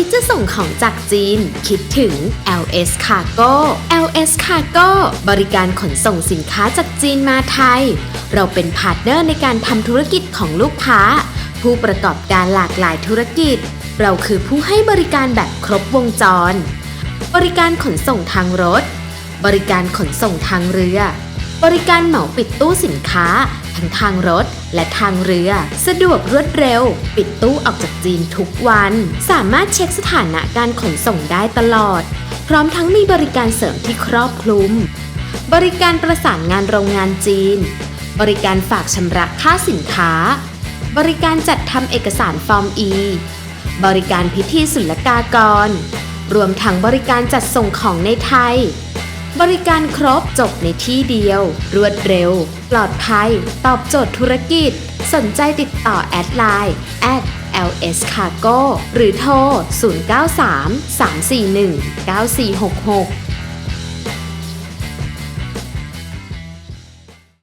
คิดจะส่งของจากจีน คิดถึง LS Cargo LS Cargo บริการขนส่งสินค้าจากจีนมาไทย เราเป็นพาร์ทเนอร์ในการทำธุรกิจของลูกค้า ผู้ประกอบการหลากหลายธุรกิจ เราคือผู้ให้บริการแบบครบวงจร บริการขนส่งทางรถ บริการขนส่งทางเรือ บริการเหมาปิดตู้สินค้า ทั้งทางรถและทางเรือ สะดวกรวดเร็ว ปิดตู้ออกจากจีนทุกวัน สามารถเช็คสถานะการขนส่งได้ตลอด พร้อมทั้งมีบริการเสริมที่ครอบคลุม บริการประสานงานโรงงานจีน บริการฝากชำระค่าสินค้า บริการจัดทำเอกสารฟอร์ม E บริการพิธีศุลกากร รวมทั้งบริการจัดส่งของในไทย บริการครบจบในที่เดียว รวดเร็ว ปลอดภัย ตอบโจทย์ธุรกิจ สนใจติดต่อแอดไลน์ at ls cargo หรือโทร 093 341 9466